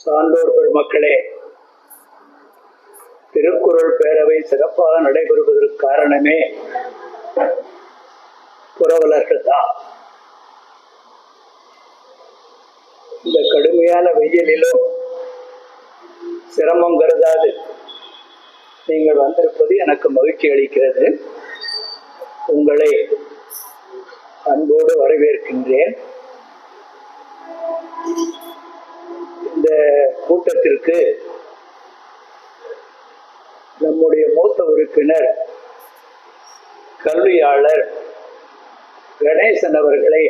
சான்றோர் பெருமக்களே திருக்குறள் பேரவை சிறப்பாக நடைபெறுவதற்கு காரணமே புரவலர்கள் தான் இந்த கடுமையான வெயிலிலும் சிரமம் கருதாது. நீங்கள் வந்திருப்பது எனக்கு மகிழ்ச்சி அளிக்கிறது. உங்களை அன்போடு வரவேற்கின்றேன். இந்த கூட்டத்திற்கு நம்முடைய மூத்த உறுப்பினர் கல்வியாளர் கணேசன் அவர்களை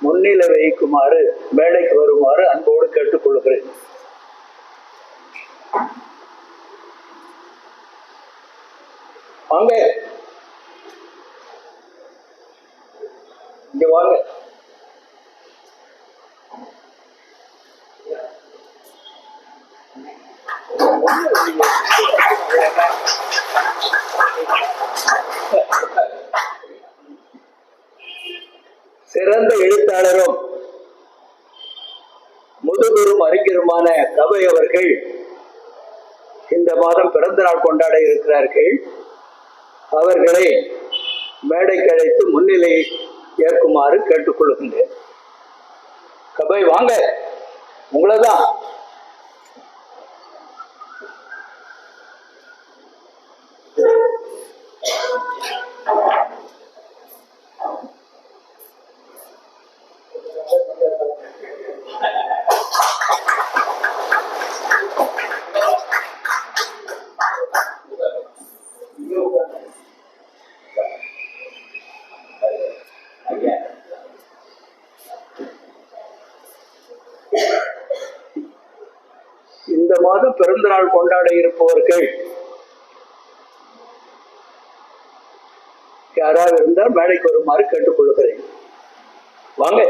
முன்னிலை வைக்குமாறு மேடைக்கு வருமாறு அன்போடு கேட்டுக்கொள்கிறேன் வாங்க. இங்க வாங்க. முதுபெரும் அறிஞருமான கவை அவர்கள் இந்த மாதம் பிறந்த நாள் கொண்டாட இருக்கிறார்கள். அவர்களை மேடைக்கு அழைத்து முன்னிலை ஏற்குமாறு கேட்டுக்கொள்கின்றேன். கபை வாங்க. உங்களதான். மாதம் பிறந்த நாள் கொண்டாட இருப்பவர்கள். யாராவது இருந்தால் மேடைக்கு வருமாறு கேட்டுக்கொள்கிறேன். வாங்க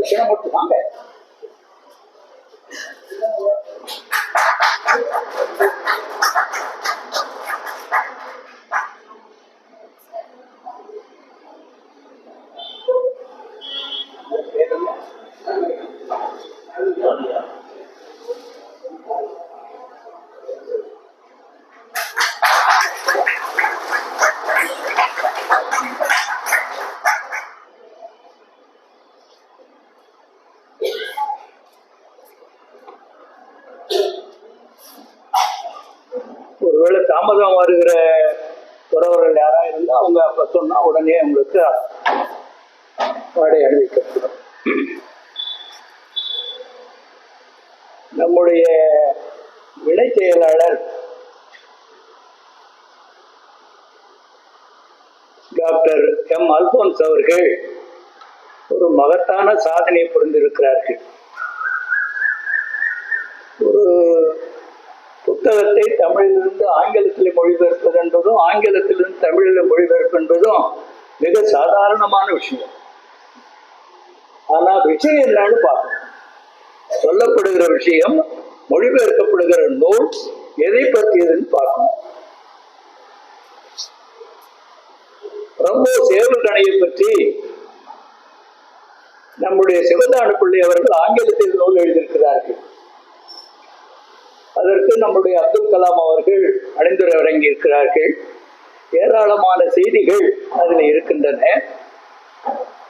விஷயம் மட்டும் வாங்க ஒருவேளை தாமதம் வருகிற உறவர்கள் யாரா இருந்து அவங்க அப்ப சொன்னா உடனே உங்களுக்கு வாடகை அறிவிக்கப்படும் நம்முடைய இணை செயலாளர் டாக்டர் எம் அல்போன்ஸ் அவர்கள் ஒரு மகத்தான சாதனை புரிந்திருக்கிறார்கள் ஒரு புத்தகத்தை தமிழிலிருந்து ஆங்கிலத்தில் மொழிபெயர்ப்பது என்பதும் ஆங்கிலத்திலிருந்து தமிழில் மொழிபெயர்ப்பு என்பதும் மிக சாதாரணமான விஷயம். ஆனா விஷயம் என்னன்னு பார்க்கணும். சொல்லப்படுகிற விஷயம் மொழிபெயர்க்கப்படுகிற நூல் எதை பற்றியதுன்னு பார்க்கணும். ரொம்ப சேவல்கணையை பற்றி நம்முடைய சிவதான பிள்ளை அவர்கள் ஆங்கிலத்தில் நூல் எழுதியிருக்கிறார்கள். அதற்கு நம்முடைய அப்துல் கலாம் அவர்கள் அணிந்துரை வழங்கி இருக்கிறார்கள் ஏராளமான செய்திகள் அதில் இருக்கின்றன.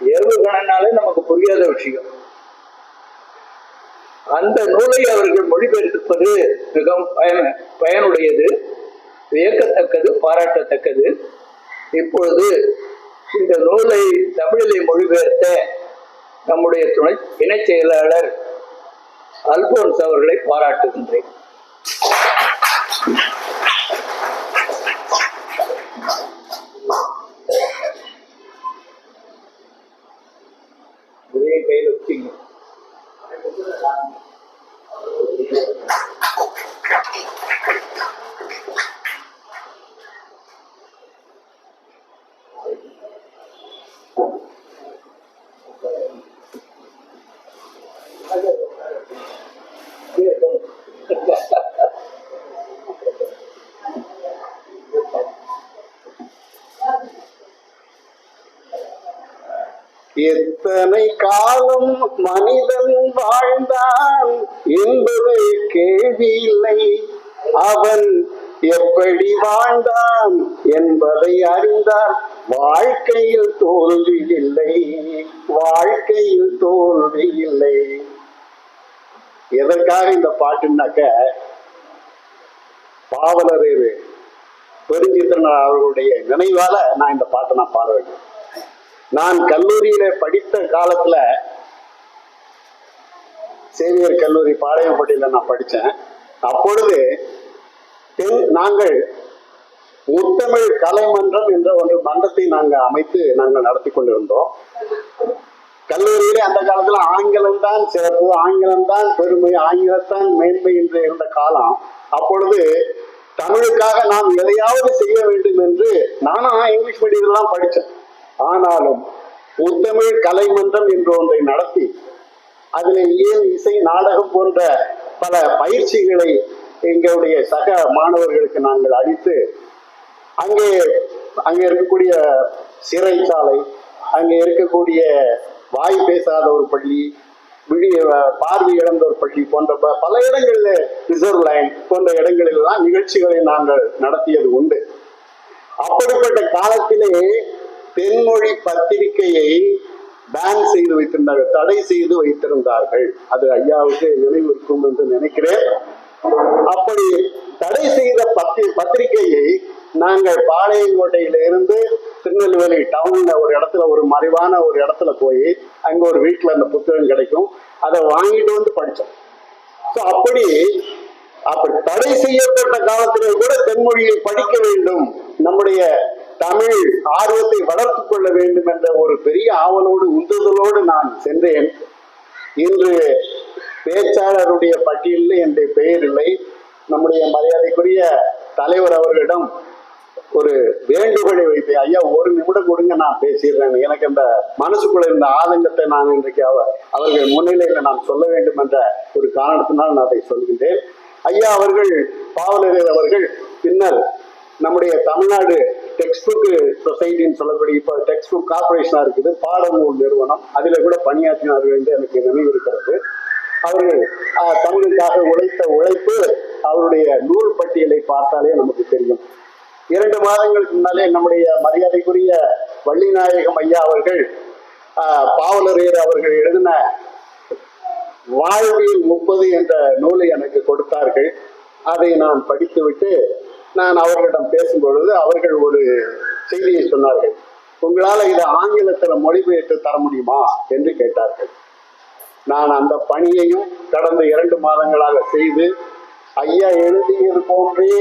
ஏவுகணனாலே நமக்கு புரியாத விஷயம். அந்த நூலை அவர்கள் மொழிபெயர்ப்பது மிகவும் பயன் பயனுடையது. வியக்கத்தக்கது பாராட்டத்தக்கது. இப்பொழுது இந்த நூலை தமிழிலே மொழிபெயர்த்த நம்முடைய துணை இணைச் செயலாளர் அல்போன்ஸ் அவர்களை பாராட்டுகின்றேன். எத்தனை காலம் மனிதன் வாழ்ந்தான் என்பது கேள்வி இல்லை அவன் எப்படி வாழ்ந்தான் என்பதை அறிந்தார். வாழ்க்கையில் தோல்வி இல்லை. வாழ்க்கையில் தோல்வி இல்லை. எதற்காக இந்த பாட்டுனாக்க பாவலர் பெருஞ்சித்திரனார் அவர்களுடைய நினைவால நான் இந்த பாட்டை நான் பாட வேண்டும் நான் கல்லூரியில படித்த காலத்துல சேவியர் கல்லூரி பாளையம்பட்டியில நான் படித்தேன் அப்பொழுது தென் நாங்கள் முத்தமிழ் கலைமன்றம் என்ற ஒரு மன்றத்தை நாங்கள் அமைத்து நாங்கள் நடத்தி கொண்டிருந்தோம். கல்லூரியிலே அந்த காலத்துல ஆங்கிலம் தான் சிறப்பு ஆங்கிலம் தான் பெருமை ஆங்கிலத்தான் மேன்மை என்று இருந்த காலம். அப்பொழுது தமிழுக்காக நாம் எதையாவது செய்ய வேண்டும் என்று நானும் இங்கிலீஷ் மீடியத்தில் படித்தேன் ஆனாலும் முத்தமிழ் கலைமன்றம் என்று ஒன்றை நடத்தி அதில் இயல் இசை நாடகம் போன்ற பல பயிற்சிகளை எங்களுடைய சக மாணவர்களுக்கு நாங்கள் அளித்து அங்கே அங்கே இருக்கக்கூடிய சிறைச்சாலை அங்கே இருக்கக்கூடிய வாய் பேசாத ஒரு பள்ளி விழி பார்வை இழந்த ஒரு பள்ளி போன்ற ப- பல இடங்களில் ரிசர்வ் லைன் போன்ற இடங்களிலெல்லாம் நிகழ்ச்சிகளை நாங்கள் நடத்தியது உண்டு. அப்படிப்பட்ட காலத்திலே தென்மொழி பத்திரிகையை பேன் செய்து வைத்திருந்தார்கள் தடை செய்து வைத்திருந்தார்கள். அது ஐயாவுக்கு நினைவு இருக்கும் என்று நினைக்கிறேன். அப்படி தடை செய்த பத்தி பத்திரிகையை நாங்கள் பாளையங்கோட்டையில இருந்து திருநெல்வேலி டவுன்ல ஒரு இடத்துல ஒரு மறைவான ஒரு இடத்துல போய் அங்க ஒரு வீட்டுல அந்த புத்தகம் கிடைக்கும். அதை வாங்கிட்டு வந்து படித்தோம். ஸோ அப்படி அப்படி தடை செய்யப்பட்ட காலத்திலே கூட தென்மொழியை படிக்க வேண்டும். நம்முடைய தமிழ் ஆர்வத்தை வளர்த்துக் கொள்ள வேண்டும் என்ற ஒரு பெரிய ஆவலோடு உந்துதலோடு நான் சென்றேன். இன்று பேச்சாளருடைய பட்டியலில் என்னுடைய பெயர் இல்லை. நம்முடைய மரியாதைக்குரிய தலைவர் அவர்களிடம் ஒரு வேண்டுகோளை வைத்தேன் ஐயா ஒரு நிமிடம் கொடுங்க நான் பேசிடுறேன். எனக்கு அந்த மனசுக்குள்ள இருந்த ஆதங்கத்தை நான் இன்றைக்கு அவர் அவர்கள் முன்னிலையில் நான் சொல்ல வேண்டும் என்ற ஒரு காரணத்தினால் நான் அதை சொல்கின்றேன். ஐயா அவர்கள் பாவலரர் அவர்கள் பின்னர் நம்முடைய தமிழ்நாடு டெக்ஸ்ட் புக் சொசைட்டின்னு சொல்லக்கூடிய இப்போ டெக்ஸ்ட் புக் கார்பரேஷனா இருக்குது பாடநூல் நிறுவனம். அதில் கூட பணியாற்றினார்கள் என்று எனக்கு நினைவு இருக்கிறது. அவர்கள் தமிழுக்காக உழைத்த உழைப்பு அவருடைய நூல் பட்டியலை பார்த்தாலே நமக்கு தெரியும். இரண்டு மாதங்களுக்கு முன்னாலே நம்முடைய மரியாதைக்குரிய வள்ளிநாயகம் ஐயா அவர்கள் பாவலரையர் அவர்கள் எழுதின வாழ்வியல் முப்பது என்ற நூலை எனக்கு கொடுத்தார்கள். அதை நான் படித்துவிட்டு நான் அவர்களிடம் பேசும்பொழுது அவர்கள் ஒரு செய்தியை சொன்னார்கள் உங்களால் இதை ஆங்கிலத்தில் மொழிபெயர்த்து தர முடியுமா? என்று கேட்டார்கள். நான் அந்த பணியையும் கடந்த இரண்டு மாதங்களாக செய்து ஐயா எழுதியது போன்றே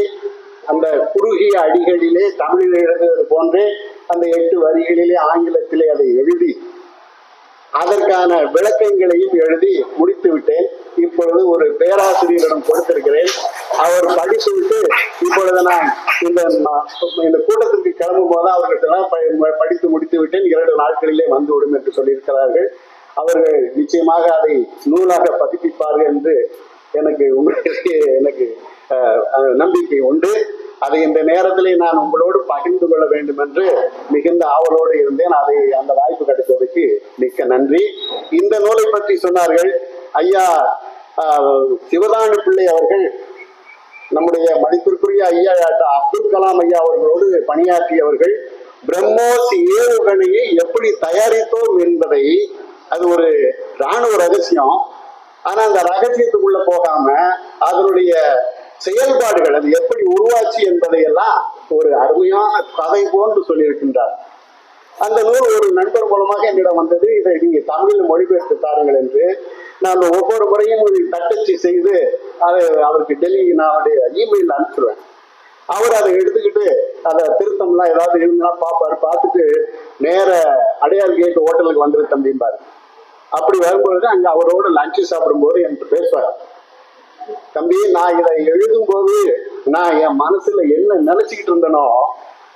அந்த குறுகிய அடிகளிலே தமிழில் எழுதுவது போன்றே அந்த எட்டு வரிகளிலே ஆங்கிலத்திலே அதை எழுதி அதற்கான விளக்கங்களையும் எழுதி முடித்து விட்டேன் இப்பொழுது ஒரு பேராசிரியரிடம் கொடுத்திருக்கிறேன். அவர் படித்துவிட்டு இப்பொழுது நான் இந்த இந்த கூட்டத்திற்கு கிளம்பும் போது அவர்கிட்ட ப- படித்து முடித்து விட்டேன். இரண்டு நாட்களிலே வந்துவிடும் என்று சொல்லியிருக்கிறார்கள். அவர்கள் நிச்சயமாக அதை நூலாக பதிப்பிப்பார்கள் என்று எனக்கு உங்களுக்கு எனக்கு நம்பிக்கை உண்டு. அதை இந்த நேரத்திலே நான் உங்களோடு பகிர்ந்து கொள்ள வேண்டும் என்று மிகுந்த ஆவலோடு இருந்தேன். அதை அந்த வாய்ப்பு கிடைத்ததுக்கு மிக்க நன்றி. இந்த நூலை பற்றி சொன்னார்கள் ஐயா சிவதானு பிள்ளை அவர்கள் நம்முடைய மதிப்பிற்குரிய ஐயா அப்துல் கலாம் ஐயா அவர்களோடு பணியாற்றியவர்கள் பிரம்மோஸ் ஏவுகணையை எப்படி தயாரித்தோம் என்பதை அது ஒரு ராணுவ ரகசியம். ஆனா அந்த ரகசியத்துக்குள்ள போகாம அதனுடைய செயல்பாடுகள் அது எப்படி உருவாச்சு என்பதையெல்லாம் ஒரு அருமையான கதை போன்று சொல்லியிருக்கின்றார். அந்த நூல் ஒரு நண்பர் மூலமாக என்னிடம் வந்தது. இதை நீங்க தமிழில் மொழிபெயர்த்து தாருங்கள் என்று நான் ஒவ்வொரு முறையும் தட்டச்சு செய்து அதை அவருக்கு டெல்லி நான் அவருடைய இமெயில் அனுப்பிச்சிடுவேன் அவர் அதை எடுத்துக்கிட்டு அதை திருத்தம்லாம் ஏதாவது இருந்தா பார்ப்பாரு. பார்த்துட்டு நேர அடையார் கேட் ஹோட்டலுக்கு வந்துரு தம்பிம்பாரு அப்படி வரும்பொழுது அங்க அவரோட லஞ்சு சாப்பிடும்போது என்கிட்ட பேசுவார். தம்பி நான் இதை எழுதும்போது நான் என் மனசுல என்ன நினைச்சுக்கிட்டு இருந்தனோ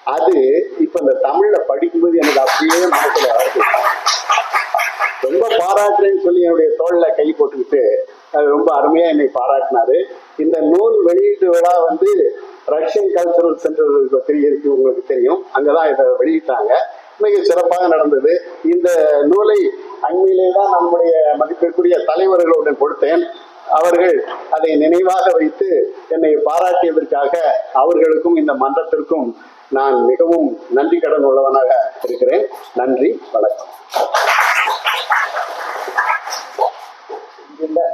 அது இப்ப இந்த தமிழ்ல படிக்கும்போது எனக்கு அப்படியே மனசுல வருது ரொம்ப பாராட்டுறேன்னு சொல்லி என்னுடைய தோல்ல கை போட்டுக்கிட்டு ரொம்ப அருமையா என்னை பாராட்டினாரு. இந்த நூல் வெளியீட்டு விழா வந்து ரஷ்யன் கல்ச்சரல் சென்டர் தெரியும் இருக்கு உங்களுக்கு தெரியும். அங்கதான் இதை வெளியிட்டாங்க. மிக சிறப்பாக நடந்தது. இந்த நூலை அண்மையிலே தான் நம்முடைய மதிப்பிற்குரிய தலைவர்களுடன் கொடுத்தேன். அவர்கள் அதை நினைவாக வைத்து என்னை பாராட்டியதற்காக அவர்களுக்கும் இந்த மன்றத்திற்கும் நான் மிகவும் நன்றி கடன் உள்ளவனாக இருக்கிறேன். நன்றி வணக்கம். இல்லை.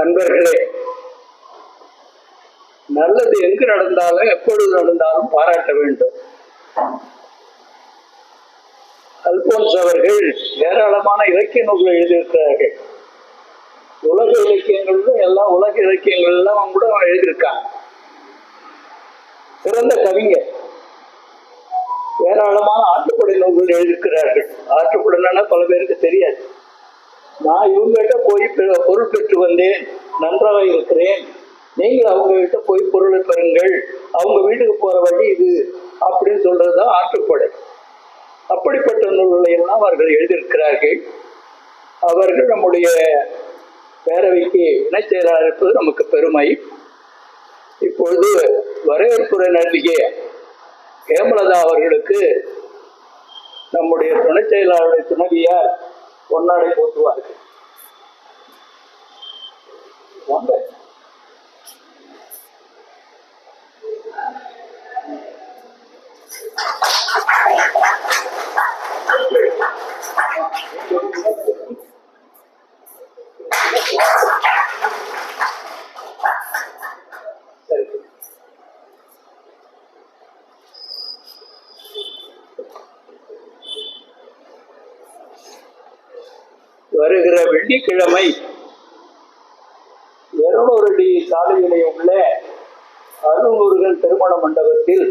அன்பர்களே நல்லது எங்கு நடந்தாலும் எப்பொழுது நடந்தாலும் பாராட்ட வேண்டும். அல்போன்ஸ் அவர்கள் ஏராளமான இலக்கிய நூல்கள் எழுதியிருக்கிறார்கள். உலக இலக்கியங்களும் எல்லா உலக இலக்கியங்கள்லாம் கூட அவன் எழுதியிருக்காங்க. சிறந்த கவிஞர். ஏராளமான ஆற்றுப்படை நூல்கள் எழுதியிருக்கிறார்கள். ஆற்றுப்படைனா பல பேருக்கு தெரியாது. நான் இவங்ககிட்ட போய் பெ- பொருள் பெற்று வந்தேன். நன்றாக இருக்கிறேன். நீங்கள் அவங்க கிட்ட போய் பொருளை பெறுங்கள். அவங்க வீட்டுக்கு போற வழி இது. அப்படின்னு சொல்றதுதான் ஆற்றுப்படை அப்படிப்பட்ட நூல்களை எல்லாம் அவர்கள் எழுதியிருக்கிறார்கள். அவர்கள் நம்முடைய பேரவைக்கு இணைச் செயலாளர் இருப்பது நமக்கு பெருமை. இப்பொழுது வரவேற்புரை நல்கிய ஹேமலதா அவர்களுக்கு நம்முடைய துணைச் செயலாளருடைய துணைவியார் பொன்னாடை போட்டுவார்கள் வாங்க. சரி. வருகிற வெள்ளிக்கிழமை இருநூறு அடி சாலையிலே உள்ள அருள்முருகன் திருமண மண்டபத்தில்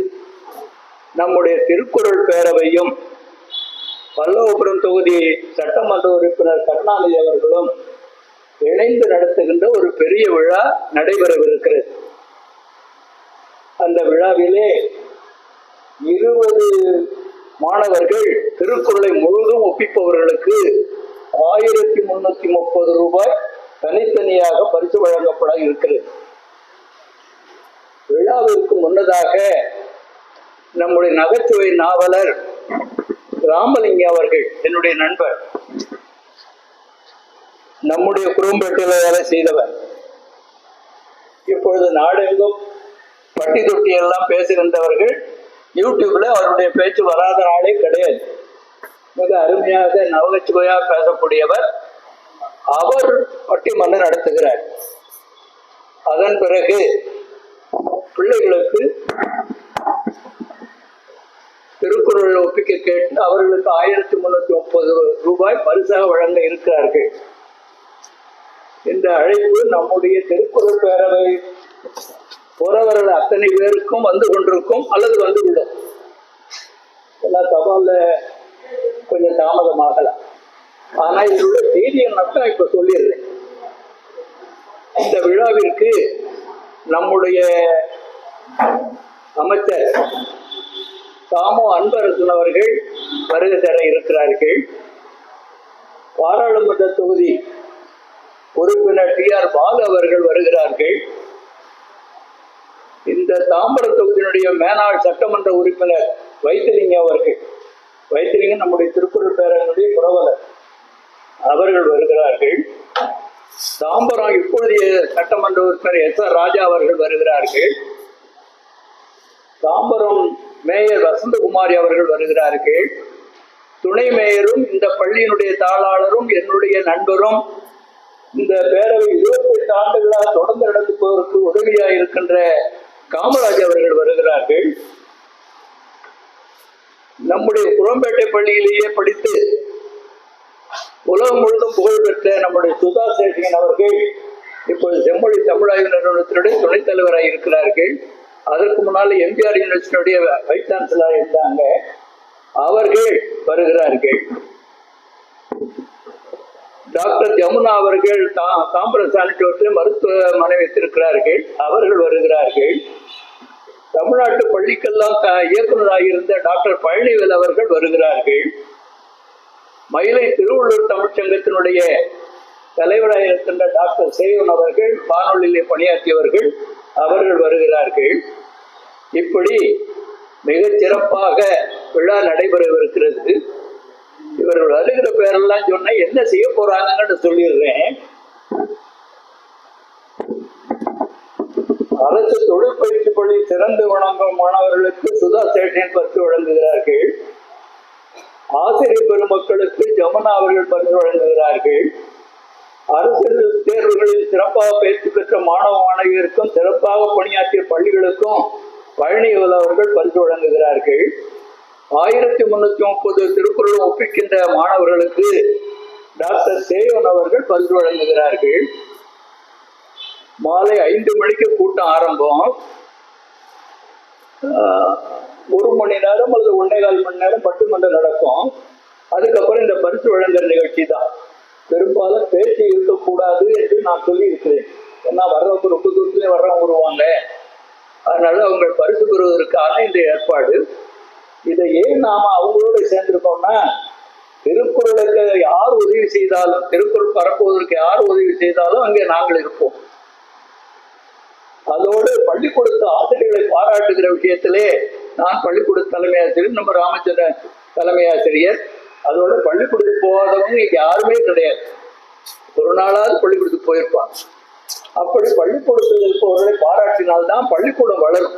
நம்முடைய திருக்குறள் பேரவையும் பல்லவபுரம் தொகுதி சட்டமன்ற உறுப்பினர் கருணாநிதி அவர்களும் இணைந்து நடத்துகின்ற ஒரு பெரிய விழா நடைபெறவிருக்கிறது. அந்த விழாவிலே இருபது மாணவர்கள் திருக்குறளை முழுதும் ஒப்பிப்பவர்களுக்கு ஆயிரத்தி முன்னூத்தி முப்பது ரூபாய் தனித்தனியாக பரிசு வழங்கப்பட இருக்கிறது. விழாவிற்கு முன்னதாக நம்முடைய நகைச்சுவை நாவலர் ராமலிங்க அவர்கள் என்னுடைய நண்பர் நம்முடைய குறும்பேட்டில் வேலை செய்தவர். இப்பொழுது நாடெங்கும் பட்டி தொட்டி எல்லாம் பேசுகின்றவர்கள் யூடியூப்ல அவருடைய பேச்சு வராத நாளே கிடையாது. மிக அருமையாக நவகச்சுவையாக பேசக்கூடியவர் அவர் பட்டிமன்றம் நடத்துகிறார். அதன் பிறகு பிள்ளைகளுக்கு திருக்குறள் ஒப்பிக்க கேட்டு அவர்களுக்கு ஆயிரத்தி முன்னூத்தி முப்பது ரூபாய் பரிசாக வழங்க இருக்கிறார்கள். இந்த அழைப்பு நம்முடைய திருக்குறள் பேரவை போறவர்கள் அத்தனை பேருக்கும் வந்து கொண்டிருக்கும் அல்லது வந்துவிடும் எல்லா தபால கொஞ்சம் தாமதமாகலாம். ஆனா இதோட செய்தியை மட்டும் இப்ப சொல்லிடுறேன். இந்த விழாவிற்கு நம்முடைய அமைச்சர் தாமோ அன்பரசன் அவர்கள் வருகை தர இருக்கிறார்கள். பாராளுமன்ற தொகுதி உறுப்பினர் டி ஆர் பாலு அவர்கள் வருகிறார்கள். இந்த தாம்பரம் தொகுதியினுடைய மேனாள் சட்டமன்ற உறுப்பினர் வைத்திலிங்க அவர்கள். வைத்திலிங்க நம்முடைய திருக்குறள் பேரனுடைய புரவலர். அவர்கள் வருகிறார்கள். தாம்பரம் இப்பொழுதைய சட்டமன்ற உறுப்பினர் எஸ் ஆர் ராஜா அவர்கள் வருகிறார்கள். தாம்பரம் மேயர் வசந்தகுமாரி அவர்கள் வருகிறார்கள். துணை மேயரும் இந்த பள்ளியினுடைய தாளாளரும் என்னுடைய நண்பரும் இந்த பேரவை இருபத்தி எட்டு ஆண்டுகளாக தொடர்ந்து நடத்துவதற்கு உதவியாக இருக்கின்ற காமராஜ் அவர்கள் வருகிறார்கள். நம்முடைய குரம்பேட்டை பள்ளியிலேயே படித்து உலகம் முழுதும் புகழ்பெற்ற நம்முடைய சுதா சேஷன் அவர்கள் இப்போது செம்மொழி தமிழாய்வு நிறுவனத்தினுடைய துணைத் தலைவராக இருக்கிறார்கள். அதற்கு முன்னால் எம்ஜிஆர் யூனிவர்சிட்டியுடைய வைஸ் சான்சலராக இருந்தாங்க. அவர்கள் வருகிறார்கள். டாக்டர் ஜமுனா அவர்கள் தா- தாம்பரம் சானிட்டோரத்தில் மருத்துவமனை வைத்திருக்கிறார்கள். அவர்கள் வருகிறார்கள். தமிழ்நாட்டு பள்ளிக்கெல்லாம் த- இயக்குனராக இருந்த டாக்டர் பழனிவேல் அவர்கள் வருகிறார்கள். மயிலை திருவள்ளூர் தமிழ்ச்சங்கத்தினுடைய தலைவராக இருக்கின்ற டாக்டர் சேவன் அவர்கள் வானொலியிலே பணியாற்றியவர்கள் அவர்கள் வருகிறார்கள். இப்படி மிக சிறப்பாக விழா நடைபெறவிருக்கிறது. இவர்கள் வருகிற பேரெல்லாம் சொன்னா என்ன செய்ய போறாங்கன்னு சொல்லிடுறேன். அரசு தொழிற்பயிற்சி பள்ளி சிறந்து வணங்கும் மாணவர்களுக்கு சுதா சேஷன் பரிசு வழங்குகிறார்கள். ஆசிரியர் பெருமக்களுக்கு ஜமுனா அவர்கள் பரிசு வழங்குகிறார்கள். அரசு தேர்வுகளில் சிறப்பாக பயிற்சி பெற்ற மாணவ மாணவியருக்கும் சிறப்பாக பணியாற்றிய பள்ளிகளுக்கும் பழனி அவர்கள் பரிசு வழங்குகிறார்கள். ஆயிரத்தி முன்னூத்தி முப்பது திருக்குறளும் ஒப்பிக்கின்ற மாணவர்களுக்கு டாக்டர் சேவன் அவர்கள் பரிசு வழங்குகிறார்கள். மாலை ஐந்து மணிக்கு கூட்டம் ஆரம்பம். ஒரு மணி நேரம் அல்லது ஒன்னே கால் மணி நேரம் பட்டுமன்றம் நடக்கும். அதுக்கப்புறம் இந்த பரிசு வழங்குற நிகழ்ச்சி தான். பெரும்பாலும் பேச்சு இருக்கக்கூடாது என்று நான் சொல்லி இருக்கிறேன் ஏன்னா வர்றவங்க ரொம்ப தூரத்துலேயே வர்றவங்க வருவாங்க. அதனால அவங்க பரிசு பெறுவதற்கான இந்த ஏற்பாடு. இதை ஏன் நாம அவங்களோட சேர்ந்திருக்கோம்னா திருக்குறளுக்கு யார் உதவி செய்தாலும் திருக்குறள் பரப்புவதற்கு யார் உதவி செய்தாலும் அங்கே நாங்கள் இருப்போம். அதோடு பள்ளிக்கூடத்து ஆசிரியர்களை பாராட்டுகிற விஷயத்திலே நான் பள்ளிக்கூட தலைமை ஆசிரியர் நம்ம ராமச்சந்திரன் தலைமை ஆசிரியர். அதோட பள்ளிக்கூடத்துக்கு போகாதவங்க இங்க யாருமே கிடையாது. ஒரு நாளாவது பள்ளிக்கூடத்துக்கு போயிருப்பாங்க. அப்படி பள்ளிக்கூடத்தில் இருப்பவர்களை பாராட்டினால்தான் பள்ளிக்கூடம் வளரும்.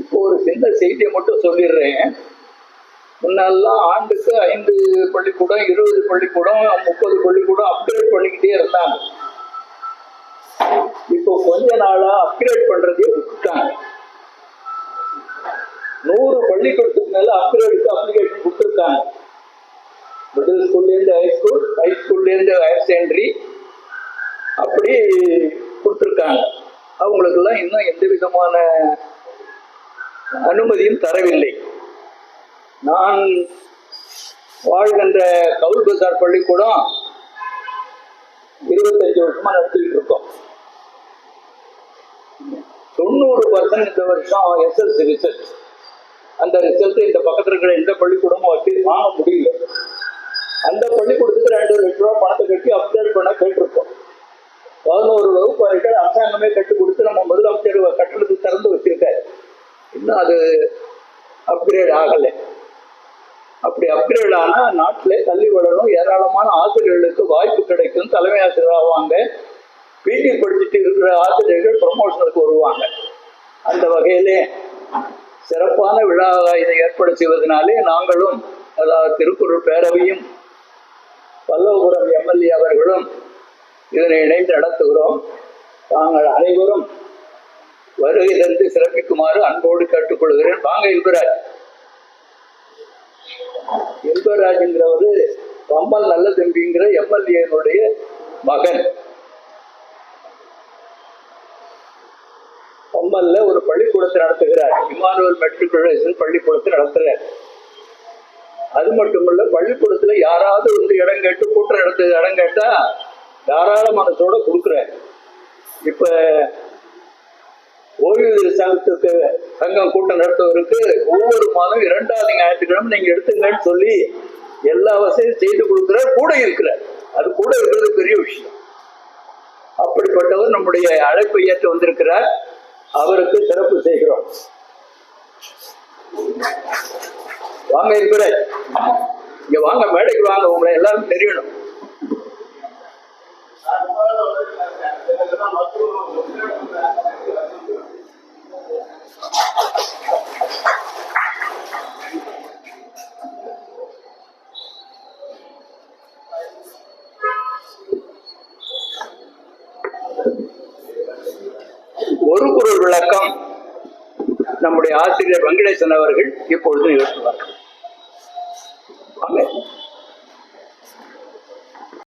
இப்போ ஒரு சின்ன செய்தியை மட்டும் சொல்லிடுறேன். முன்னெல்லாம் ஆண்டுக்கு ஐந்து பள்ளிக்கூடம் இருபது பள்ளிக்கூடம் முப்பது பள்ளிக்கூடம் அப்கிரேட் பண்ணிக்கிட்டே இருந்தாங்க. இப்போ கொஞ்ச நாளா அப்கிரேட் பண்றதே விட்டுட்டாங்க. நூறு பள்ளிக்கூடத்துக்கு மேல அப்கிரேடுக்கு அப்ளிகேஷன் கொடுத்துருக்காங்க. மிடில் ஸ்கூல்ல இருந்து ஹை ஸ்கூல் ஹை ஸ்கூல்ல இருந்து ஹையர் செகண்டரி அப்படி கொடுத்துருக்காங்க. அவங்களுக்கெல்லாம் இன்னும் எந்த விதமான அனுமதியும் தரவில்லை. நான் வாழ்கின்ற கவுல் பசார் பள்ளிக்கூடம் இருபத்தஞ்சு வருஷமா நடத்திட்டு இருக்கோம். தொண்ணூறு பர்சன்ட் இந்த வருஷம் எஸ்எல்சி ரிசல்ட் அந்த ரிசல்ட் இந்த பக்கத்தில் இருக்கிற எந்த பள்ளிக்கூடமும் வச்சு வாங்க முடியல. அந்த பள்ளிக்கூடத்துக்கு ரெண்டு லட்ச ரூபா பணத்தை கட்டி அப்டேட் பண்ண கேட்டிருக்கோம். பதினோரு வகுப்பு வரைக்கும் அரசாங்கமே கட்டி கொடுத்து நம்ம முதலமைச்சர் கட்டணத்துக்கு திறந்து வச்சிருக்காரு. இன்னும் அது அப்கிரேட் ஆகலை. அப்படி அப்கிரேட் ஆனால் நாட்டில் கல்வி வளரும் ஏராளமான ஆசிரியர்களுக்கு வாய்ப்பு கிடைக்கும். தலைமை ஆசிரியர் ஆவாங்க பிடி படிச்சுட்டு இருக்கிற ஆசிரியர்கள் ப்ரமோஷனுக்கு வருவாங்க. அந்த வகையிலே சிறப்பான விழாவாக இதை ஏற்பட செய்வதனாலே நாங்களும் அதாவது திருக்குறள் பேரவையும் பல்லவபுரம் எம்எல்ஏ அவர்களும் இதனை இணைந்து நடத்துகிறோம். தாங்கள் அனைவரும் வருகை தந்து சிறப்பிக்குமாறு அன்போடு கேட்டுக்கொள்கிறேன். வாங்க இல்பராஜ். இன்பராஜ்ங்கிறவரு பம்பல் நல்ல தம்பிங்கிற எம்எல்ஏனுடைய மகன் கம்மல்ல ஒரு பள்ளிக்கூடத்தை நடத்துகிறார். இமானுவல் மெட்ரிகுலேஷன் பள்ளிக்கூடத்தை நடத்துகிறார். அது மட்டுமல்ல பள்ளிக்கூடத்துல யாராவது வந்து இடம் கேட்டு கூட்டம் நடத்து இடம் கேட்டா தாராள மனசோட கொடுக்குறார். இப்ப ஓய்வு சங்கத்துக்கு சங்கம் கூட்டம் நடத்துவதற்கு ஒவ்வொரு மாதம் இரண்டாவது ஞாயிற்றுக்கிழமை நீங்க எடுத்துங்கன்னு சொல்லி எல்லா வசதியும் செய்து கொடுக்கிறார் கூட இருக்கிறார். அது கூட இருக்கிறது பெரிய விஷயம். அப்படிப்பட்டவர் நம்முடைய அழைப்பை ஏற்று வந்திருக்கிறார். அவருக்கு சிறப்பு செய்கிறோம். வாங்க இருக்கிற இங்க வாங்க மேடைக்கு வாங்க உங்களை எல்லாரும் தெரியணும். ஒரு குரல் விளக்கம் நம்முடைய ஆசிரியர் வெங்கடேசன் அவர்கள் இப்பொழுது எழுத்துவார்கள்